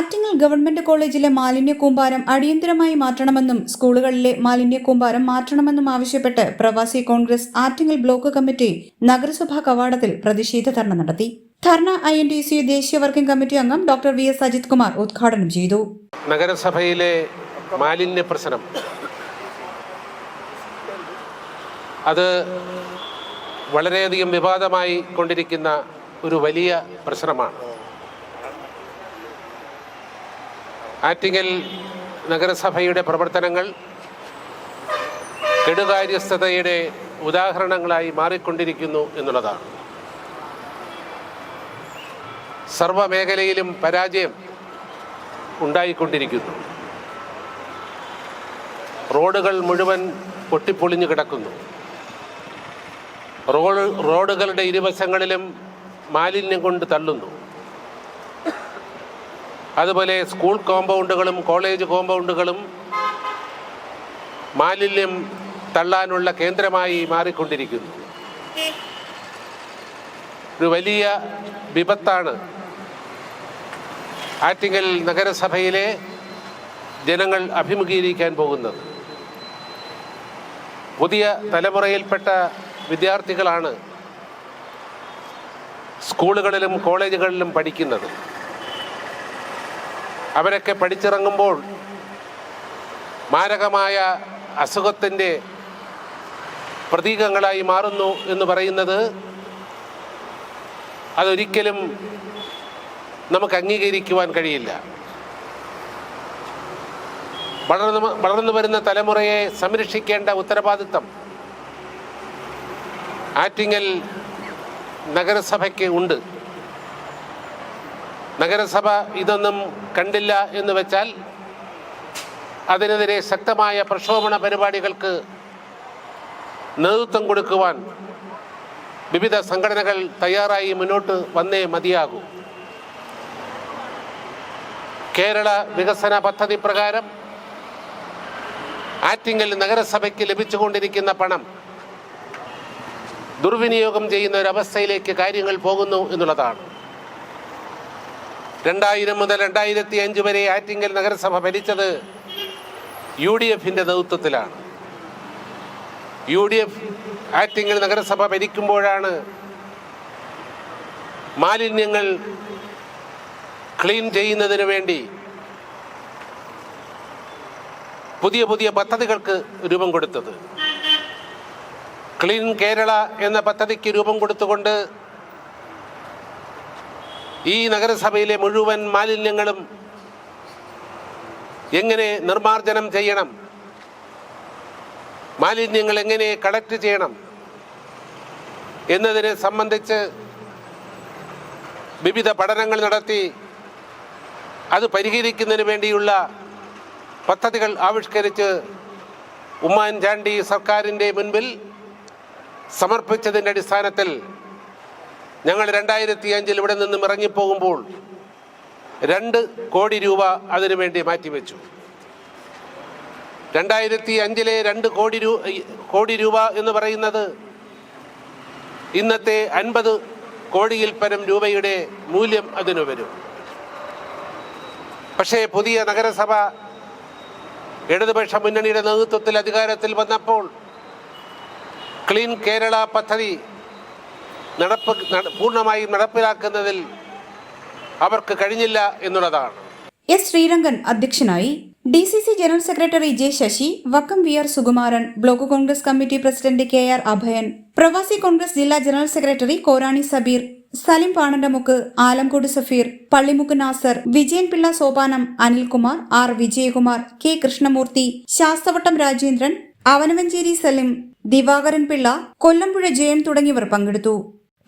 Attingal government കോളേജിലെ മാലിന്യ കൂമ്പാരം അടിയന്തരമായി മാറ്റണമെന്നും സ്കൂളുകളിലെ മാലിന്യ കൂമ്പാരം മാറ്റണമെന്നും ആവശ്യപ്പെട്ട് പ്രവാസി കോൺഗ്രസ് ആറ്റിങ്ങൽ ബ്ലോക്ക് കമ്മിറ്റി നഗരസഭാ കവാടത്തിൽ പ്രതിഷേധ ധർണ നടത്തി. ധർണ ഐ എൻ ടി സി ദേശീയ വർക്കിംഗ് കമ്മിറ്റി അംഗം doctor V S Ajith Kumar ഉദ്ഘാടനം ചെയ്തു. നഗരസഭയിലെ മാലിന്യ പ്രശ്നം. അത് വളരെയധികം വിവാദമായി കൊണ്ടിരിക്കുന്ന ഒരു വലിയ പ്രശ്നമാണ്. ആറ്റിങ്ങൽ നഗരസഭയുടെ പ്രവർത്തനങ്ങൾ കെടുകാര്യസ്ഥതയുടെ ഉദാഹരണങ്ങളായി മാറിക്കൊണ്ടിരിക്കുന്നു എന്നുള്ളതാണ്. സർവമേഖലയിലും പരാജയം ഉണ്ടായിക്കൊണ്ടിരിക്കുന്നു. റോഡുകൾ മുഴുവൻ പൊട്ടിപ്പൊളിഞ്ഞു കിടക്കുന്നു. റോഡ് റോഡുകളുടെ ഇരുവശങ്ങളിലും മാലിന്യം കൊണ്ട് തള്ളുന്നു. അതുപോലെ സ്കൂൾ കോമ്പൗണ്ടുകളും കോളേജ് കോമ്പൗണ്ടുകളും മാലിന്യം തള്ളാനുള്ള കേന്ദ്രമായി മാറിക്കൊണ്ടിരിക്കുന്നു. ഒരു വലിയ വിപത്താണ് ആറ്റിങ്ങൽ നഗരസഭയിലെ ജനങ്ങൾ അഭിമുഖീകരിക്കാൻ പോകുന്നത്. പുതിയ തലമുറയിൽപ്പെട്ട വിദ്യാർത്ഥികളാണ് സ്കൂളുകളിലും കോളേജുകളിലും പഠിക്കുന്നത്. അവരൊക്കെ പഠിച്ചിറങ്ങുമ്പോൾ മാരകമായ അസുഖത്തിന്റെ പ്രതീകങ്ങളായി മാറുന്നു എന്ന് പറയുന്നത് അതൊരിക്കലും നമുക്ക് അംഗീകരിക്കുവാൻ കഴിയില്ല. വളർന്നു വളർന്നു വരുന്ന തലമുറയെ സംരക്ഷിക്കേണ്ട ഉത്തരവാദിത്തം ആറ്റിങ്ങൽ നഗരസഭയ്ക്ക് ഉണ്ട്. നഗരസഭ ഇതൊന്നും കണ്ടില്ല എന്ന് വെച്ചാൽ അതിനെതിരെ ശക്തമായ പ്രക്ഷോഭണ പരിപാടികൾക്ക് നേതൃത്വം കൊടുക്കുവാൻ വിവിധ സംഘടനകൾ തയ്യാറായി മുന്നോട്ട് വന്നേ മതിയാകൂ. കേരള വികസന പദ്ധതി പ്രകാരം ആറ്റിങ്ങൽ നഗരസഭയ്ക്ക് ലഭിച്ചുകൊണ്ടിരിക്കുന്ന പണം ദുർവിനിയോഗം ചെയ്യുന്ന ഒരവസ്ഥയിലേക്ക് കാര്യങ്ങൾ പോകുന്നു എന്നുള്ളതാണ്. രണ്ടായിരം മുതൽ രണ്ടായിരത്തി അഞ്ച് വരെ ആറ്റിങ്ങൽ നഗരസഭ ഭരിച്ചത് യു ഡി എഫിന്റെ നേതൃത്വത്തിലാണ്. യു ഡി എഫ് ആറ്റിങ്ങൽ നഗരസഭ ഭരിക്കുമ്പോഴാണ് മാലിന്യങ്ങൾ ക്ലീൻ ചെയ്യുന്നതിന് വേണ്ടി പുതിയ പുതിയ പദ്ധതികൾക്ക് രൂപം കൊടുത്തത്. ക്ലീൻ കേരള എന്ന പദ്ധതിക്ക് രൂപം കൊടുത്തുകൊണ്ട് ഈ നഗരസഭയിലെ മുഴുവൻ മാലിന്യങ്ങളും എങ്ങനെ നിർമാർജനം ചെയ്യണം? മാലിന്യങ്ങൾ എങ്ങനെ കളക്ട് ചെയ്യണം? എന്നതിനെ സംബന്ധിച്ച് വിവിധ പഠനങ്ങൾ നടത്തി അത് പരിഹരിക്കുന്നതിന് വേണ്ടിയുള്ള പദ്ധതികൾ ആവിഷ്കരിച്ച് ഉമ്മാൻചാണ്ടി സർക്കാരിന്റെ മുൻപിൽ സമർപ്പിച്ചതിന്റെ അടിസ്ഥാനത്തിൽ ഞങ്ങൾ രണ്ടായിരത്തി അഞ്ചിൽ ഇവിടെ നിന്നും ഇറങ്ങിപ്പോകുമ്പോൾ രണ്ട് കോടി രൂപ അതിനുവേണ്ടി മാറ്റിവെച്ചു. രണ്ടായിരത്തി അഞ്ചിലെ രണ്ട് കോടി രൂ കോടി രൂപ എന്ന് പറയുന്നത് ഇന്നത്തെ അൻപത് കോടിയിൽ പരം രൂപയുടെ മൂല്യം അതിന് വരും. പക്ഷേ പുതിയ നഗരസഭ ഇടതുപക്ഷ മുന്നണിയുടെ നേതൃത്വത്തിൽ അധികാരത്തിൽ വന്നപ്പോൾ ക്ലീൻ കേരള പദ്ധതി നടപ്പ് നട- പൂർണമായും നടപ്പിലാക്കുന്നതിൽ അവർക്ക് കഴിഞ്ഞില്ല എന്നുള്ളതാണ്. എസ് ശ്രീരംഗൻ അധ്യക്ഷനായി D C C general secretary J Sasi Vakkam V R Sukumaran block Congress committee president K R Abhayan പ്രവാസി കോൺഗ്രസ് ജില്ലാ general secretary Korani Sabeer Salim Panandamukku Alamcode Safeer Pallimukku Nasar Vijayan Pillai Sopanam Anilkumar R Vijayakumar K Krishnamoorthy Sasthavattom Rajendran Avanavancherry Salim Divakaran Pillai Kollampuzha Jayan തുടങ്ങിയവർ പങ്കെടുത്തു.